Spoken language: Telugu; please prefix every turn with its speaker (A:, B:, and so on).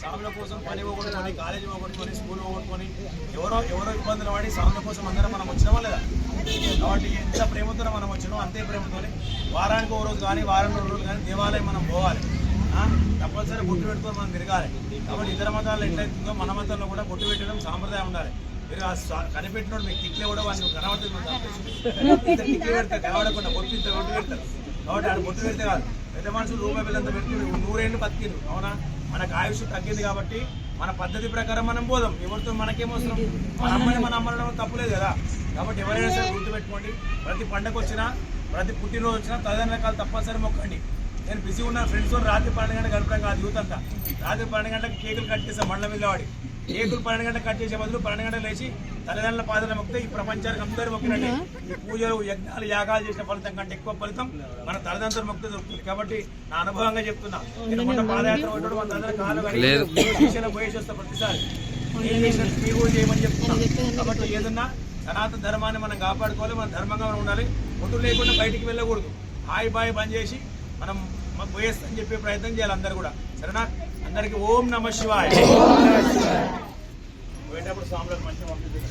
A: సాముల కోసం పని పోగొట్టుకొని కాలేజీ పోగొట్టుకొని స్కూల్ పోగొట్టుకొని ఎవరో ఎవరో ఇబ్బందులు పడి సాముల కోసం అందరం మనం వచ్చినామా లేదా? కాబట్టి ఎంత ప్రేమతో మనం వచ్చినామో అంతే ప్రేమతో వారానికి ఒక రోజు కానీ వారం రెండు రోజులు కానీ దేవాలయం మనం పోవాలి? తప్పనిసరి బొట్టు పెట్టుకొని మనం తిరగాలి. కాబట్టి ఇతర మతాలు ఎట్లయితుందో మన మతంలో కూడా బొట్టు పెట్టడం సాంప్రదాయం ఉండాలి. మీరు ఆ కనిపెట్టినోడు మీకు టిక్లే కూడా వాళ్ళు కనబడుతుంది. టిక్లే పెడతారు కనబడకుండా బొట్టు ఇంత బొట్టు పెడతారు. కాబట్టి ఆడ బొట్టు పెడితే కాదు. పెద్ద మనుషులు రూపాయి బిల్లంతా పెడుతున్నారు నూరేళ్ళు బతికిండు అవునా? మనకు ఆయుష్ తగ్గింది కాబట్టి మన పద్ధతి ప్రకారం మనం పోదాం. ఎవరితో మనకేమవసరం మన అమ్మని మన అమ్మడం తప్పులేదు కదా. కాబట్టి ఎవరైనా సరే గుర్తుపెట్టుకోండి. ప్రతి పండగ వచ్చినా ప్రతి పుట్టినరోజు వచ్చినా తదిన రకాలు తప్పనిసరి మొక్కండి. నేను బిజీ ఉన్న ఫ్రెండ్స్ రాత్రి పన్నెండు గంటలకు గడపడం కాదు యూత్ అంతా. రాత్రి పన్నెండు గంటలకు కేకులు కట్ చేసాం మండలం మీద వాడి. కేకులు పన్నెండు గంటలకు కట్ చేసే బదులు పన్నెండు గంటలు లేచి తల్లిదండ్రుల పాదన మొక్కితే ఈ ప్రపంచానికి అందరూ మొక్కినట్టే ఈ పూజలు యజ్ఞాలు యాగాలు చేసిన ఫలితం కంటే ఎక్కువ ఫలితం మన తల్లిదండ్రుల మొక్కితే దొరుకుతుంది. కాబట్టి నా అనుభవంగా చెప్తున్నా. నేను మొన్న పాదయాత్ర కొట్టడం మన తల్లిదండ్రుల కాలు కడిగి దీక్షలో పోయేసి వస్తా ప్రతిసారి మీరు కూడా చేయమని చెప్తున్నా. కాబట్టి ఏదన్నా సనాతన ధర్మాన్ని మనం కాపాడుకోవాలి మన ధర్మంగా మనం ఉండాలి. ఒడ్డు లేకుండా బయటికి వెళ్ళకూడదు. హాయి బాయి బంద్ చేసి మనం పోయేస్తని చెప్పే ప్రయత్నం చేయాలి అందరు కూడా. సరేనా? అందరికి ఓం నమ శివాయ. పెట్టేప్పుడు స్వాములకు మంచిగా
B: పంపిస్తుంది